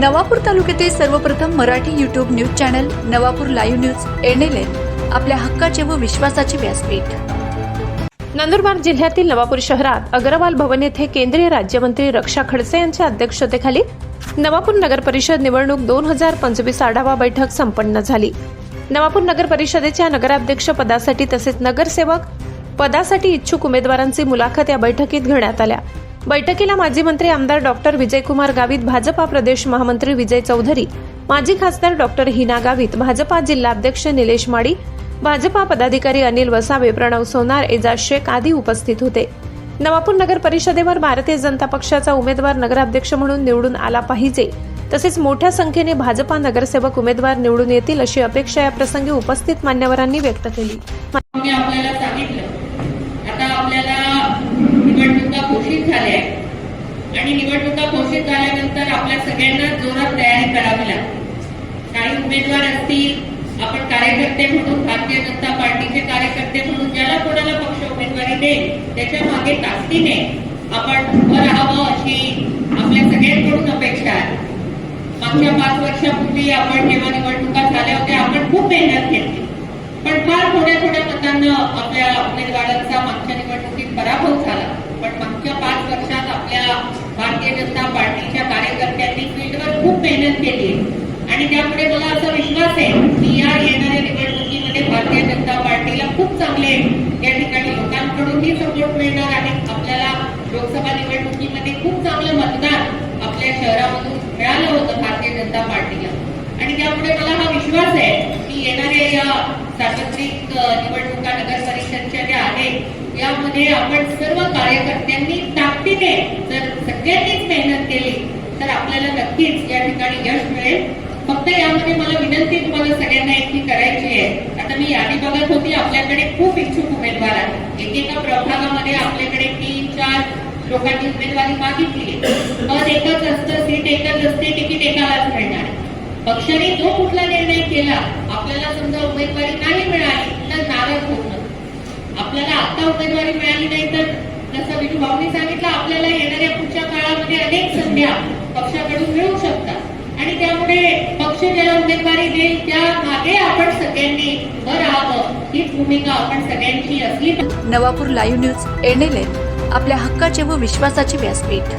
नवापूर तालुक्यातील सर्वप्रथम Marathi YouTube news channel Navapur live news NLN आपल्या हक्काचे व विश्वासाचे व्यासपीठ. नंदुरबार जिल्ह्यातील नवापूर शहरात अग्रवाल भवन येथे केंद्रीय राज्यमंत्री रक्षा खडसे यांच्या अध्यक्षतेखाली नवापूर नगर परिषद निवडणूक दोन हजार पंचवीस आढावा बैठक संपन्न झाली. नवापूर नगर परिषदेच्या नगराध्यक्ष पदासाठी तसेच नगरसेवक पदासाठी इच्छुक उमेदवारांची मुलाखत या बैठकीत घेण्यात आल्या. बैठकीला माजी मंत्री आमदार डॉक्टर विजयकुमार गावित भाजपा प्रदेश महामंत्री विजय चौधरी माजी खासदार डॉक्टर हिना गावित भाजपा जिल्हाध्यक्ष निलेश माडी भाजपा पदाधिकारी अनिल वसावे प्रणव सोनार एजाज शेख आदी उपस्थित होते. नवापूर नगर परिषदेवर भारतीय जनता पक्षाचा उमेदवार नगराध्यक्ष म्हणून निवडून आला पाहिजे. तसेच मोठ्या संख्येने भाजपा नगरसेवक उमेदवार निवडून येतील अशी अपेक्षा या प्रसंगी उपस्थित मान्यवरांनी व्यक्त केली मी आपल्याला सांगितलं आता आपल्याला निवडणुका घोषित झाल्या आणि निवडणुका घोषित झाल्यानंतर आपल्या सगळ्यांना जोरात तयारी करावी लागते. काही उमेदवार असतील आपण कार्यकर्ते म्हणून भारतीय जनता पार्टीचे कार्यकर्ते म्हणून ज्याला कोणाला पक्ष उमेदवारी देईल त्याच्यामागे ताकदीने आपण उभं राहावं अशी आपल्या सगळ्यांकडून अपेक्षा आहे. मागच्या पाच वर्षापूर्वी आपण जेव्हा निवडणुका झाल्या होत्या आपण खूप मेहनत घेतली. पण फार थोड्या थोड्या मतांना आपल्या उमेदवारांचा मागच्या निवडणुकीत पराभव झाला पण मागच्या पाच वर्षात आपल्या भारतीय जनता पार्टीच्या कार्यकर्त्यांनी फील्डवर खूप मेहनत केली. आणि त्यामुळे मला असा विश्वास आहे की या येणाऱ्या निवडणुकीमध्ये भारतीय जनता पार्टीला खूप चांगले या ठिकाणी लोकांकडूनही सपोर्ट मिळणार आहे. आपल्याला लोकसभा निवडणुकीमध्ये खूप चांगलं मतदान आपल्या शहरामधून मिळालं होतं भारतीय जनता पार्टीला. आणि त्यामुळे मला हा विश्वास आहे की येणाऱ्या या सार्वत्रिक निवडणुका नगर परिषदच्या ज्या आहेत यामध्ये आपण सर्व कार्यकर्त्यांनी ताकदीने जर सगळ्यांनीच मेहनत केली तर आपल्याला नक्कीच या ठिकाणी यश मिळेल. फक्त यामध्ये मला विनंती तुम्हाला सगळ्यांना एकटी करायची आहे. आता मी यादी बघत होती आपल्याकडे खूप इच्छुक उमेदवार आहेत. एकेका प्रभागामध्ये आपल्याकडे तीन चार लोकांनी उमेदवारी मागितली पद एकच असतं सीट एकच असते तिकीट एकालाच मिळणार पक्षाने जो कुठला निर्णय केला आपल्याला समजा उमेदवारी नाही मिळाली तर नाराज होऊ आपल्याला आता उमेदवारी मिळाली नाही तर जसं विजू भाऊनी सांगितलं आपल्याला येणाऱ्या पुढच्या काळामध्ये अनेक संध्या पक्षाकडून मिळू शकतात. आणि पक्ष ज्याला उमेदवारी देईल त्या मागे आपण सगळ्यांनी उभं राहावं. ही भूमिका आपण सगळ्यांची असली नवापूर लाईव्ह न्यूज एनएलएन आपल्या हक्काचे व विश्वासाचे व्यासपीठ.